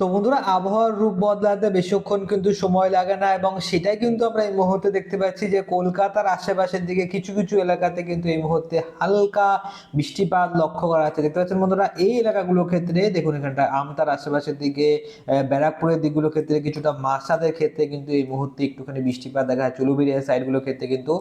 তো বন্ধুরা, আবহাওয়ার রূপ বদলাতে বেশিক্ষণ কিন্তু সময় লাগে না এবং সেটাই কিন্তু আমরা এই মুহূর্তে দেখতে পাচ্ছি যে কলকাতার আশেপাশের দিকে কিছু কিছু এলাকাতে কিন্তু এই মুহূর্তে হালকা বৃষ্টিপাত লক্ষ্য করা যাচ্ছে। দেখতে পাচ্ছেন বন্ধুরা, এই এলাকাগুলোর ক্ষেত্রে দেখুন এখানটা, আমতার আশেপাশের দিকে ব্যারাকপুরের দিকগুলোর ক্ষেত্রে কিছুটা মাসাদের ক্ষেত্রে কিন্তু এই মুহূর্তে একটুখানি বৃষ্টিপাত দেখা যাচ্ছে। উলুবেরিয়া সাইডগুলোর ক্ষেত্রে কিন্তু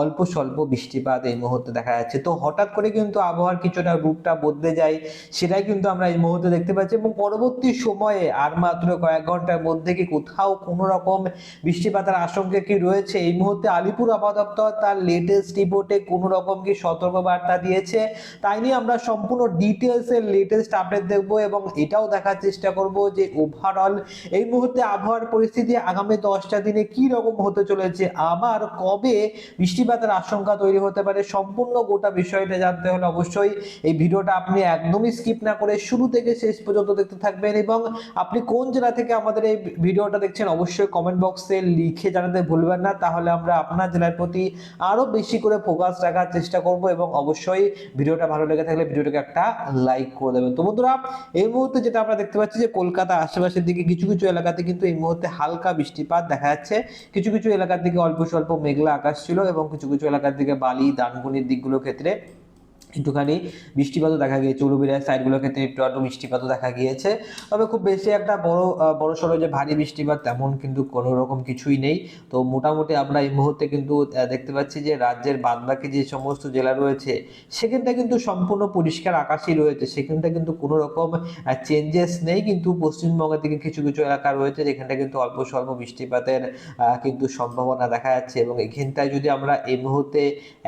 অল্প স্বল্প বৃষ্টিপাত এই মুহূর্তে দেখা যাচ্ছে। তো হঠাৎ করে কিন্তু আবহাওয়ার কিছুটা রূপটা বদলে যায়, সেটাই কিন্তু আমরা এই মুহূর্তে দেখতে পাচ্ছি এবং পরবর্তী সময়ে আর মাত্র কয়েক ঘণ্টার মধ্যে কি কোথাও কোনো রকম বৃষ্টিপাতের আশঙ্কা কি রয়েছে? এই মুহূর্তে আলিপুর আবহাওয়া তার লেটেস্ট রিপোর্টে কোনো রকম কি সতর্কবার্তা দিয়েছে? তাই নিয়ে আমরা সম্পূর্ণ ডিটেলসের লেটেস্ট আপডেট দেখব এবং এটাও দেখার চেষ্টা করব যে ওভারঅল এই মুহূর্তে আবহাওয়ার পরিস্থিতি আগামী দশটা দিনে কি রকম হতে চলেছে? আবার কবে বৃষ্টিপাতের আশঙ্কা তৈরি হতে পারে? সম্পূর্ণ গোটা বিষয়টা জানতে হলে অবশ্যই এই ভিডিওটা আপনি একদমই স্কিপ না করে শুরু থেকে শেষ পর্যন্ত দেখতে থাকবেন এবং আপনি কোন জেলা থেকে আমাদের এই ভিডিওটা দেখছেন অবশ্যই কমেন্ট বক্সে লিখে জানাতে ভুলবেন না। তাহলে আমরা আপনার জেলার প্রতি আরও বেশি করে ফোকাস রাখার চেষ্টা করব এবং অবশ্যই ভিডিওটা ভালো লেগে থাকলে ভিডিওটাকে একটা লাইক করে দেবেন। তো বন্ধুরা, এই মুহূর্তে যেটা আমরা দেখতে পাচ্ছি যে কলকাতা আশেপাশের দিকে কিছু কিছু এলাকাতে কিন্তু এই মুহূর্তে হালকা বৃষ্টিপাত দেখা যাচ্ছে। কিছু কিছু এলাকার দিকে অল্প স্বল্প মেঘলা আকাশ ছিল এবং কিছু কিছু এলাকার দিকে বালি, দানগুনির দিকগুলোর ক্ষেত্রে একটুখানি বৃষ্টিপাতও দেখা গিয়েছে উলুবিরার সাইডগুলোর ক্ষেত্রে একটু একটু বৃষ্টিপাতও দেখা গিয়েছে। তবে খুব বেশি একটা বড় বড় সড়ো যে ভারী বৃষ্টিপাত তেমন কিন্তু কোনো রকম কিছুই নেই। তো মোটামুটি আমরা এই মুহূর্তে কিন্তু দেখতে পাচ্ছি যে রাজ্যের বাদবাকি যে সমস্ত জেলা রয়েছে, সেখানটা কিন্তু সম্পূর্ণ পরিষ্কার আকাশই রয়েছে। সেখানটা কিন্তু কোনো রকম চেঞ্জেস নেই। কিন্তু পশ্চিমবঙ্গের দিকে কিছু কিছু এলাকা রয়েছে যেখানটা কিন্তু অল্প স্বল্প বৃষ্টিপাতের কিন্তু সম্ভাবনা দেখা যাচ্ছে। এবং এখানটায় যদি আমরা এই মুহূর্তে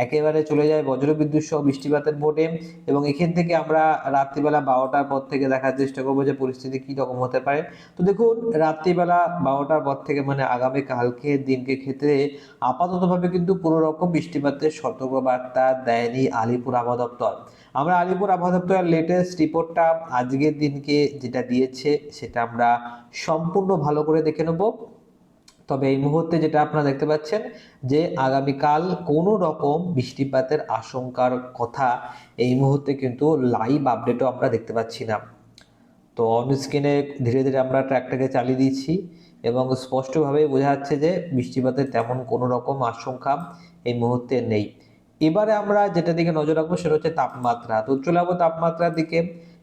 একেবারে চলে যাই, বজ্রবিদ্যুৎ সহ বৃষ্টিপাতের মোডে এবং এখান থেকে আমরা রাত্রিবেলা বারোটার পর থেকে দেখার চেষ্টা করব যে পরিস্থিতি কি রকম হতে পারে। তো দেখুন, রাত্রিবেলা বারোটার পর থেকে মানে আগামী কালকে দিনকে ক্ষেত্রে আপাততভাবে কিন্তু কোনো রকম বৃষ্টিপাতের সতর্কবার্তা দেয়নি আলিপুর আবহাওয়া দপ্তর। আমরা আলিপুর আবহাওয়া দপ্তরের লেটেস্ট রিপোর্টটা আজকের দিনকে যেটা দিয়েছে সেটা আমরা সম্পূর্ণ ভালো করে দেখে নেব। তবে এই মুহূর্তে যেটা আপনারা দেখতে পাচ্ছেন যে আগামীকাল কোনো রকম বৃষ্টিপাতের আশঙ্কার কথা এই মুহূর্তে কিন্তু লাইভ আপডেটও আমরা দেখতে পাচ্ছি না। তো অন স্ক্রিনে ধীরে ধীরে আমরা ট্র্যাকটাকে চালিয়ে দিচ্ছি এবং স্পষ্টভাবেই বোঝা যাচ্ছে যে বৃষ্টিপাতের তেমন কোনো রকম আশঙ্কা এই মুহূর্তে নেই। এবারে আমরা যেটা দিকে নজর রাখব সেটা হচ্ছে তাপমাত্রা। তো চলে যাব তাপমাত্রার দিকে।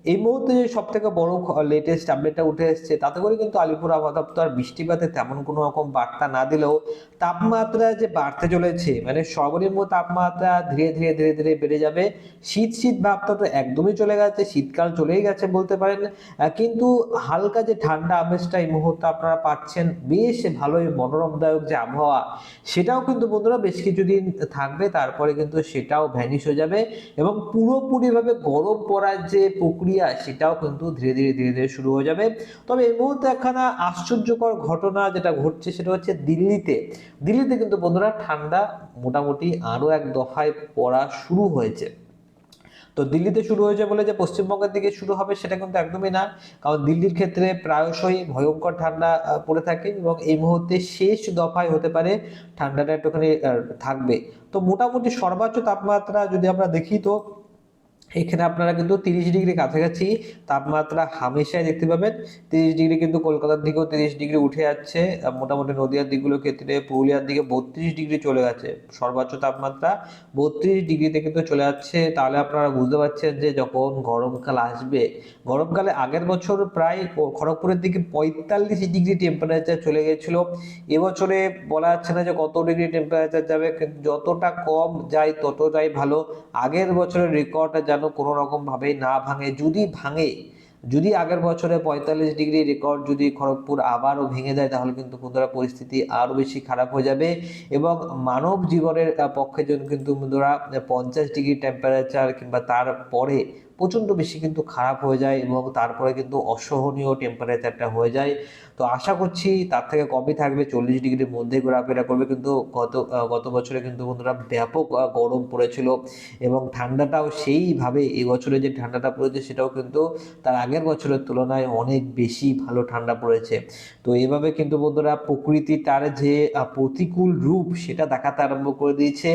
এই মুহূর্তে যে সব থেকে বড় লেটেস্ট আপডেটটা উঠে এসেছে, তাতে করে কিন্তু আলিপুর আবহাওয়া দপ্তর বৃষ্টিপাতে তেমন কোনো রকম বার্তা না দিলেও তাপমাত্রা যে বাড়তে চলেছে মানে সর্বনিম্ন তাপমাত্রা ধীরে ধীরে ধীরে ধীরে বেড়ে যাবে। শীত শীত ভাবটা তো একদমই চলে গেছে, শীতকাল চলেই গেছে বলতে পারেন। কিন্তু হালকা যে ঠান্ডা আমেজটা এই মুহূর্তে আপনারা পাচ্ছেন, বেশ ভালোই মনোরমদায়ক যে আবহাওয়া, সেটাও কিন্তু বন্ধুরা বেশ কিছুদিন থাকবে, তারপরে কিন্তু সেটাও ভ্যানিশ হয়ে যাবে এবং পুরোপুরিভাবে গরম পড়ার যে প্রক্রিয়া সেটাও কিন্তু ধীরে ধীরে ধীরে ধীরে শুরু হয়ে যাবে। তবে এই মুহূর্তে একখানা আশ্চর্যকর ঘটনা যেটা ঘটছে, সেটা হচ্ছে দিল্লিতে। দিল্লিতে কিন্তু বন্ধুরা ঠান্ডা মোটামুটি আরও এক দফায় পড়া শুরু হয়েছে। তো দিল্লিতে শুরু হয়েছে বলে যে পশ্চিমবঙ্গের দিকে শুরু হবে, সেটা কিন্তু একদমই না। কারণ দিল্লির ক্ষেত্রে প্রায়শই ভয়ঙ্কর ঠান্ডা পড়ে থাকে এবং এই মুহূর্তে শেষ দফায় হতে পারে ঠান্ডাটা একটুখানি থাকবে। তো মোটামুটি সর্বোচ্চ তাপমাত্রা যদি আমরা দেখি তো এখানে আপনারা কিন্তু তিরিশ ডিগ্রি কাছাকাছি তাপমাত্রা হামেশাই দেখতে পাবেন। তিরিশ ডিগ্রি কিন্তু কলকাতার দিকেও তিরিশ ডিগ্রি উঠে যাচ্ছে। মোটামুটি নদীয়ার দিকগুলোর ক্ষেত্রে পুরুলিয়ার দিকে বত্রিশ ডিগ্রি চলে গেছে। সর্বোচ্চ তাপমাত্রা বত্রিশ ডিগ্রিতে কিন্তু চলে যাচ্ছে। তাহলে আপনারা বুঝতে পারছেন যে যখন গরমকাল আসবে, গরমকালে আগের বছর প্রায় খড়গপুরের দিকে পঁয়তাল্লিশ ডিগ্রি টেম্পারেচার চলে গেছিল এবছরে বলা যাচ্ছে না যে কত ডিগ্রি টেম্পারেচার যাবে যতটা কম যায় ততটাই ভালো। আগের বছরের রেকর্ডটা যেন কোনো রকম ভাবেই না ভাঙে। যদি ভাঙে, যদি আগের বছরে পঁয়তাল্লিশ ডিগ্রি রেকর্ড যদি খড়গপুর আবারও ভেঙে যায়, তাহলে কিন্তু বন্ধুরা পরিস্থিতি আরও বেশি খারাপ হয়ে যাবে এবং মানব জীবনের পক্ষে জন্য কিন্তু বন্ধুরা পঞ্চাশ ডিগ্রি টেম্পারেচার কিংবা তার পরে প্রচণ্ড বেশি কিন্তু খারাপ হয়ে যায় এবং তারপরে কিন্তু অসহনীয় টেম্পারেচারটা হয়ে যায়। তো আশা করছি তার থেকে কমই থাকবে, চল্লিশ ডিগ্রির মধ্যে ঘোরাফেরা করবে। কিন্তু গত গত বছরে কিন্তু বন্ধুরা ব্যাপক গরম পড়েছিল এবং ঠান্ডাটাও সেইভাবে এই বছরে যে ঠান্ডাটা পড়েছে সেটাও কিন্তু তার আগের বছরের তুলনায় অনেক বেশি ভালো ঠান্ডা পড়েছে। তো এভাবে কিন্তু বন্ধুরা প্রকৃতি তার যে প্রতিকূল রূপ সেটা দেখাতে আরম্ভ করে দিয়েছে।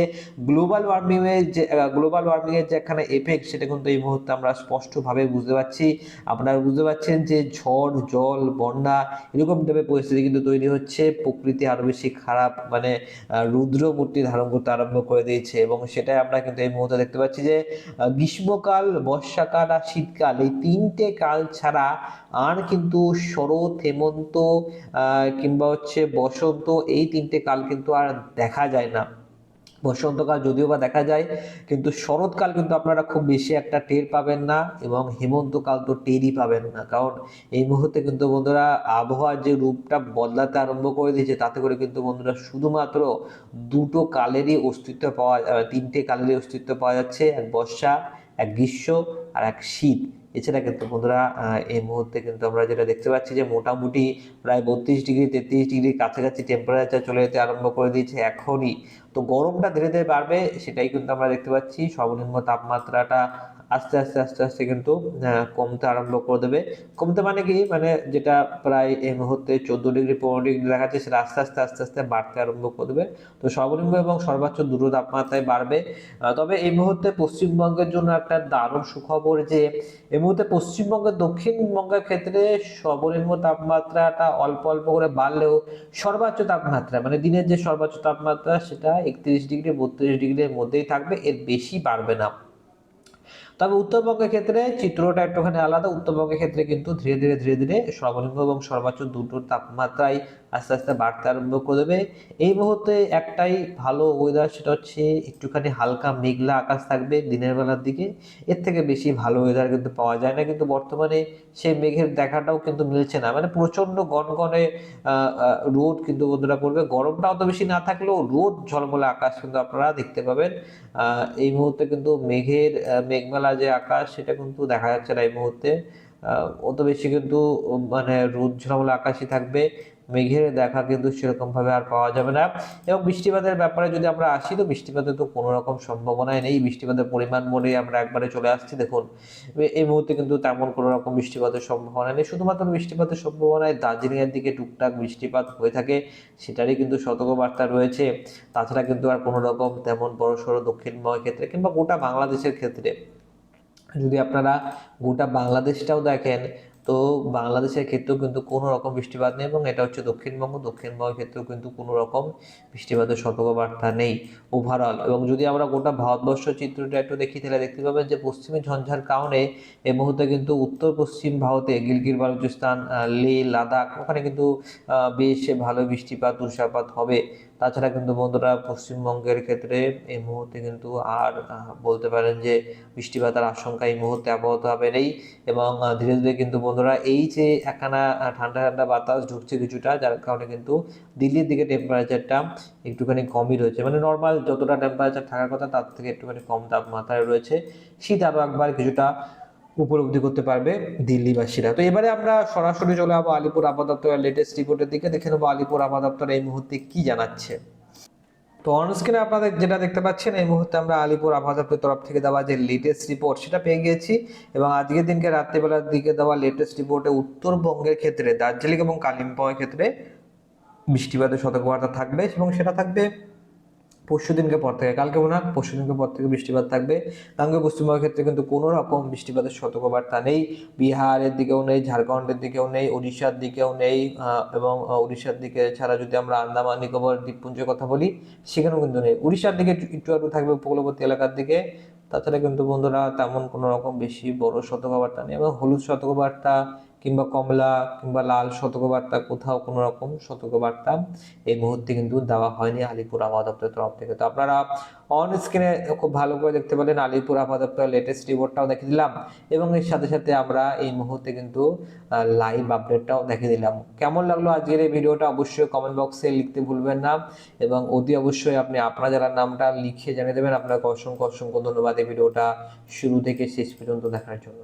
গ্লোবাল ওয়ার্মিংয়ের যে গ্লোবাল ওয়ার্মিংয়ের যে একখানে এফেক্ট সেটা কিন্তু এই মুহূর্তে আমরা স্পষ্টভাবে বুঝতে পারছি। আপনারা বুঝতে পারছেন যে ঝড় জল বন্যা এরকম টাইপের পরিস্থিতি কিন্তু তৈরি হচ্ছে। প্রকৃতি আরও বেশি খারাপ মানে আহ, রুদ্র মূর্তি ধারণ করতে আরম্ভ করে দিয়েছে এবং সেটাই আমরা কিন্তু এই মুহূর্তে দেখতে পাচ্ছি যে গ্রীষ্মকাল বর্ষাকাল আর শীতকাল এই তিনটে কাল ছাড়া আর কিন্তু শরৎ হেমন্ত কিংবা হচ্ছে বসন্ত এই তিনটে কাল কিন্তু আর দেখা যায় না। বসন্তকাল যদিও বা দেখা যায়, কিন্তু শরৎকাল কিন্তু আপনারা খুব বেশি একটা টের পাবেন না এবং হেমন্তকাল তো টেরই পাবেন না। কারণ এই মুহূর্তে কিন্তু বন্ধুরা আবহাওয়ার যে রূপটা বদলাতে আরম্ভ করে দিয়েছে, তাতে করে কিন্তু বন্ধুরা শুধুমাত্র দুটো কালেরই অস্তিত্ব পাওয়া তিনটে কালেরই অস্তিত্ব পাওয়া যাচ্ছে, এক বর্ষা, এক গ্রীষ্ম আর এক শীত। এছাড়া কিন্তু বন্ধুরা এই মুহূর্তে কিন্তু আমরা যেটা দেখতে পাচ্ছি যে মোটামুটি প্রায় বত্রিশ ডিগ্রি, তেত্রিশ ডিগ্রির কাছাকাছি টেম্পারেচার চলে যেতে আরম্ভ করে দিয়েছে এখনই। তো গরমটা ধীরে ধীরে বাড়বে, সেটাই কিন্তু আমরা দেখতে পাচ্ছি। সর্বনিম্ন তাপমাত্রাটা আস্তে আস্তে আস্তে আস্তে কিন্তু কমতে আরম্ভ করে দেবে। কমতে মানে কি? মানে যেটা প্রায় এই মুহূর্তে চোদ্দ ডিগ্রি, পনেরো ডিগ্রি দেখাচ্ছে সেটা আস্তে আস্তে আস্তে আস্তে বাড়তে আরম্ভ করে দেবে। তো সর্বনিম্ন এবং সর্বোচ্চ দুটো তাপমাত্রায় বাড়বে। তবে এই মুহূর্তে পশ্চিমবঙ্গের জন্য একটা দারুণ সুখবর যে, এই মুহূর্তে পশ্চিমবঙ্গের দক্ষিণবঙ্গের ক্ষেত্রে সর্বনিম্ন তাপমাত্রাটা অল্প অল্প করে বাড়লেও সর্বোচ্চ তাপমাত্রা মানে দিনের যে সর্বোচ্চ তাপমাত্রা, সেটা একত্রিশ ডিগ্রি, বত্রিশ ডিগ্রির মধ্যেই থাকবে, এর বেশি বাড়বে না। তবে উত্তরবঙ্গের ক্ষেত্রে চিত্রটা একটুখানি আলাদা। উত্তরবঙ্গের ক্ষেত্রে কিন্তু ধীরে ধীরে ধীরে ধীরে সর্বনিম্ন এবং সর্বোচ্চ দুটোর তাপমাত্রায় আস্তে আস্তে বাড়তে আরম্ভ করে দেবে। এই মুহূর্তে একটাই ভালো ওয়েদার সেটা হচ্ছে একটুখানি হালকা মেঘলা আকাশ থাকবে দিনের বেলার দিকে। এর থেকে বেশি ভালো ওয়েদার কিন্তু পাওয়া যায় না। কিন্তু বর্তমানে সেই মেঘের দেখাটাও কিন্তু মিলছে না। মানে প্রচণ্ড গনগনে রোদ কিন্তু বন্ধুরা পড়বে গরমটা অত বেশি না থাকলেও রোদ ঝলমলে আকাশ কিন্তু আপনারা দেখতে পাবেন। এই মুহূর্তে কিন্তু মেঘের মেঘমেলা যে আকাশ সেটা কিন্তু দেখা যাচ্ছে না এই মুহূর্তে। অত বেশি কিন্তু মানে রোদ ঝলমলে আকাশই থাকবে। মেঘের দেখা কিন্তু সেরকম ভাবে আর পাওয়া যাবে না। এবং বৃষ্টিপাতের ব্যাপারে যদি আমরা আসি, তো বৃষ্টিপাতের তো কোনো রকম সম্ভাবনাই নেই। বৃষ্টিপাতের পরিমাণ বলে আমরা একবারে চলে আসছি, দেখুন। এই মুহূর্তে কিন্তু তেমন কোনো রকম বৃষ্টিপাতের সম্ভাবনা নেই। শুধুমাত্র বৃষ্টিপাতের সম্ভাবনায় দার্জিলিং এর দিকে টুকটাক বৃষ্টিপাত হয়ে থাকে, সেটারই কিন্তু সতর্কবার্তা রয়েছে। তাছাড়া কিন্তু আর কোনো রকম তেমন বড় সড়ো দক্ষিণবঙ্গের ক্ষেত্রে কিংবা গোটা বাংলাদেশের ক্ষেত্রে। যদি আপনারা গোটা বাংলাদেশটাও দেখেন তো বাংলাদেশের ক্ষেত্রেও কিন্তু কোনো রকম বৃষ্টিপাত নেই এবং এটা হচ্ছে দক্ষিণবঙ্গ। দক্ষিণবঙ্গের ক্ষেত্রেও কিন্তু কোনো রকম বৃষ্টিপাতের সতর্কবার্তা নেই ওভারঅল এবং যদি আমরা গোটা ভারতবর্ষ চিত্রটা একটু দেখি, তাহলে দেখতে পাবেন যে পশ্চিমী ঝঞ্ঝার কারণে এই মুহূর্তে কিন্তু উত্তর পশ্চিম ভারতে গিলগির বালুচিস্তান লেহ লাদাখ, ওখানে কিন্তু বেশ ভালো বৃষ্টিপাত, তুষারপাত হবে। তাছাড়া কিন্তু বন্ধুরা পশ্চিমবঙ্গের ক্ষেত্রে এই মুহূর্তে কিন্তু আর বলতে পারেন যে বৃষ্টিপাতের আশঙ্কা এই মুহূর্তে আপাতত হবে নেই এবং ধীরে ধীরে কিন্তু বন্ধুরা এই যে একখানা ঠান্ডা ঠান্ডা বাতাস ঢুকছে কিছুটা, যার কারণে কিন্তু দিল্লির দিকে টেম্পারেচারটা একটুখানি কমই রয়েছে। মানে নর্মাল যতটা টেম্পারেচার থাকার কথা তার থেকে একটুখানি কম তাপমাত্রায় রয়েছে। শীত আরও একবার কিছুটা উপলব্ধি করতে পারবে দিল্লিবাসীরা। তো এবারে আমরা সরাসরি চলে যাব আলিপুর আবহাওয়া লেটেস্ট রিপোর্টের দিকে। দেখে নেব আলিপুর আবহাওয়া দপ্তর এই মুহূর্তে কি জানাচ্ছে। তো অনস্ক্রিনে আপনাদের যেটা দেখতে পাচ্ছেন, এই মুহূর্তে আমরা আলিপুর আবহাওয়া দপ্তরের তরফ থেকে দেওয়া যে লেটেস্ট রিপোর্ট সেটা পেয়ে গিয়েছি এবং আজকের দিনকে রাত্রিবেলার দিকে দেওয়া লেটেস্ট রিপোর্টে উত্তরবঙ্গের ক্ষেত্রে, দার্জিলিং এবং কালিম্পংয়ের ক্ষেত্রে বৃষ্টিপাতের সতর্কবার্তা থাকবে এবং সেটা থাকবে পরশু দিনকে পর থেকে। কালকে মনে হয় পরশু দিনকে পর থেকে বৃষ্টিপাত থাকবে। গাঙ্গে পশ্চিমবঙ্গের ক্ষেত্রে কিন্তু কোনো রকম বৃষ্টিপাতের সতর্কবার্তা নেই। বিহারের দিকেও নেই, ঝাড়খণ্ডের দিকেও নেই উড়িষ্যার দিকেও নেই এবং উড়িষ্যার দিকে ছাড়া যদি আমরা আন্দামান, নিকোবর, দ্বীপপুঞ্জের কথা বলি, সেখানেও কিন্তু নেই। উড়িষ্যার দিকে একটু- একটু একটু থাকবে উপকূলবর্তী এলাকার দিকে। তাছাড়া কিন্তু বন্ধুরা তেমন কোনো রকম বেশি বড় সতর্কবার্তা নেই। এবং হলুদ সতর্কবার্তা কিংবা কমলা কিংবা লাল সতর্কবার্তা কোথাও কোনো রকম সতর্কবার্তা এই মুহূর্তে কিন্তু দেওয়া হয়নি আলিপুর আবহাওয়া দপ্তরের তরফ থেকে। তো আপনারা অন স্ক্রিনে খুব ভালো করে দেখতে পেলেন আলিপুর আবহাওয়া দপ্তরের লেটেস্ট রিপোর্টটাও দেখে দিলাম এবং এর সাথে সাথে আমরা এই মুহূর্তে কিন্তু লাইভ আপডেটটাও দেখে দিলাম। কেমন লাগল আজকের এই ভিডিওটা অবশ্যই কমেন্ট বক্সে লিখতে ভুলবেন না এবং অতি অবশ্যই আপনি আপনার যারা নামটা লিখে জানিয়ে দেবেন, আপনাকে অসংখ্য অসংখ্য ধন্যবাদ এই ভিডিওটা শুরু থেকে শেষ পর্যন্ত দেখার জন্য।